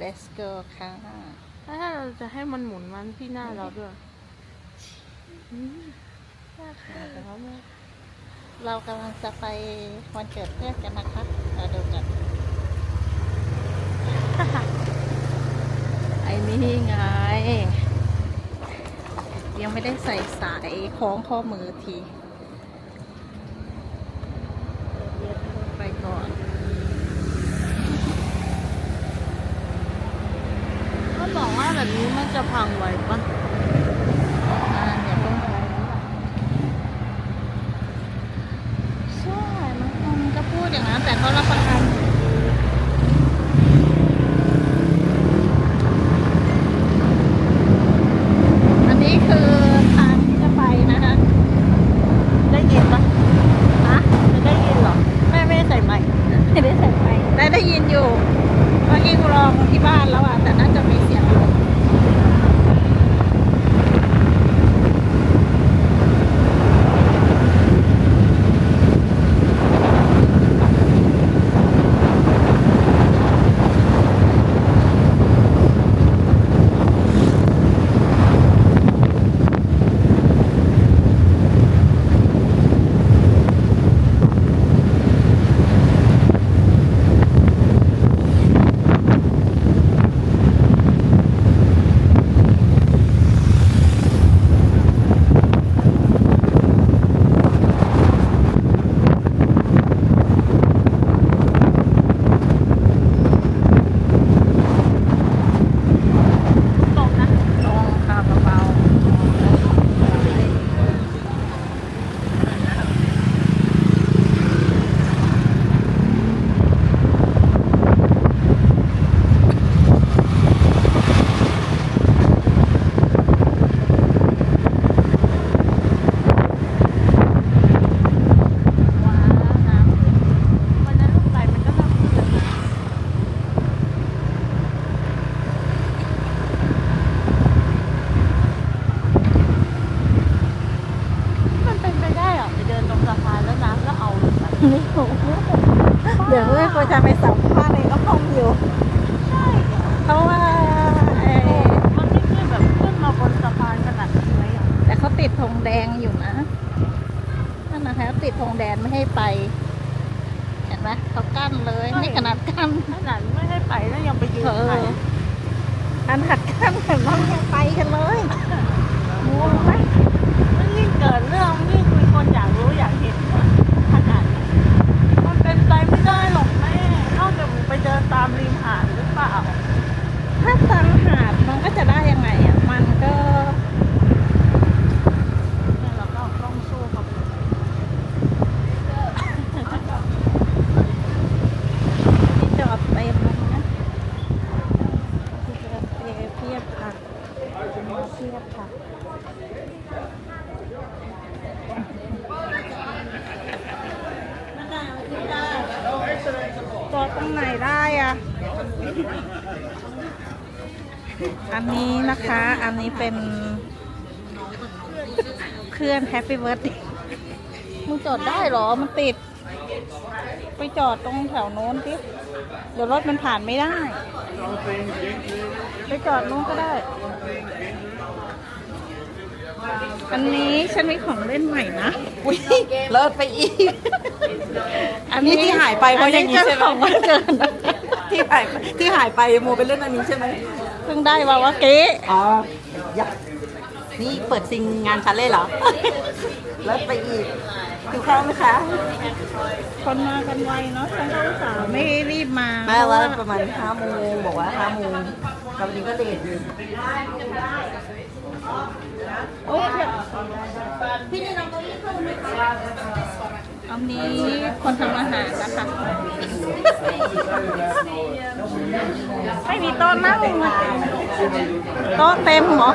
let's go ค่ะถ้าเราจะให้มันหมุนมันที่หน้าเราด้วยอืมแต่ว่าไม่เรากำลังจะไปวันเกิดเพื่อนกันนะคะมาดูกันไอ้นี่ไง ยังไม่ได้ใส่สายคล้องข้อมือทีไปก่อน ก็บอกว่า แบบนี้มันจะพังไวปะ อ่าอย่าเพิ่งไปใช่มันมันก็พูดอย่างนั้น แต่เขารับประกัน อันนี้คือทางที่จะไปนะคะ ได้ยินปะ ฮะ ไม่ได้ยินเหรอ แม่ไม่ได้ใส่ไมค์ ไม่ได้ใส่ไปได้ได้ยินอยู่ เมื่อกี้กูลองที่บ้านแล้วอะ แต่น่าจะมีเสียงลม ตกนะ ลองค่ะเบาๆว้าวน้ำขึ้น วันนั้นลูกไปมันก็น่าพูดเลยนะมันเป็นไปได้เหรอไปเดินตรงสะพานแล้วน้ำก็เอาลงไป ไม่รู้ เดี๋ยวเพื่อนกูจะไปสัมภาษณ์ในห้องอยู่ใช่เพราะว่าเอ่อมันไม่ขึ้นแบบขึ้นมาบนสะพานขนาดนี้ไหมอะแต่เขาติดธงแดงอยู่นะนั่นนะคะติดธงแดงไม่ให้ไป เห็นไหมเขากั้นเลยนี่ขนาดกั้นขนาดไม่ให้ไปแล้วยังไปยืนเอถ่ายออันหัดกั้นแต่ว่ายังไปกันเลยงงไหม มันยิ่งเกิดเรื่องยิ่งมีคนอยากรู้อยากเห็นอะขนาดนี้มันเป็นไปไม่ได้หรอกแม่นอกจากไปเดินตามริมหาดหรือเปล่า ถ้าตามหาดมันก็จะได้ยังไงอะ มันก็เนี่ยเราก็ต้องสู้กับมันที่จอดเต็มแล้วนะที่จอดเต็มเพียบค่ะเพียบค่ะจอดตรงไหนได้อะ อันนี้นะคะ อันนี้เป็น เพื่อนแฮปปี้เบิร์ดมึงจอดได้เหรอ มันติด ไปจอดตรงแถวโน้นสิเดี๋ยวรถมันผ่านไม่ได้ ไปจอดนู้นก็ได้ อันนี้ฉันมีของเล่นใหม่นะอุ๊ยเลิศไปอีก อันนี่ที่หายไปเพราะอย่างนี้นี้ใช่ไหมของวันเกิดนะ ที่หายไปที่หายไปโมเป็นเล่นอันนี้ใช่ไหมเพิ่งได้มาว่าเก๊อ๋ออยากนี่เปิดซิงงานชันเลยเหรอเลิศไปอีกคิวเข้าไหมคะคนมากันไวเนาะฉันก็อุตส่าห์ไม่รีบมาแม่เพราะว่าว่าประมาณห้าโมงบอกว่าห้าโมงแต่วันนี้ก็เลทอยู่โอ้ยพี่นี่น้องเก้าอี้ขึ้นไหมคะอันนี้คนทำอาหารนะคะ ไม่มีโต๊ะนั่งโต๊ะเต็มเหรอ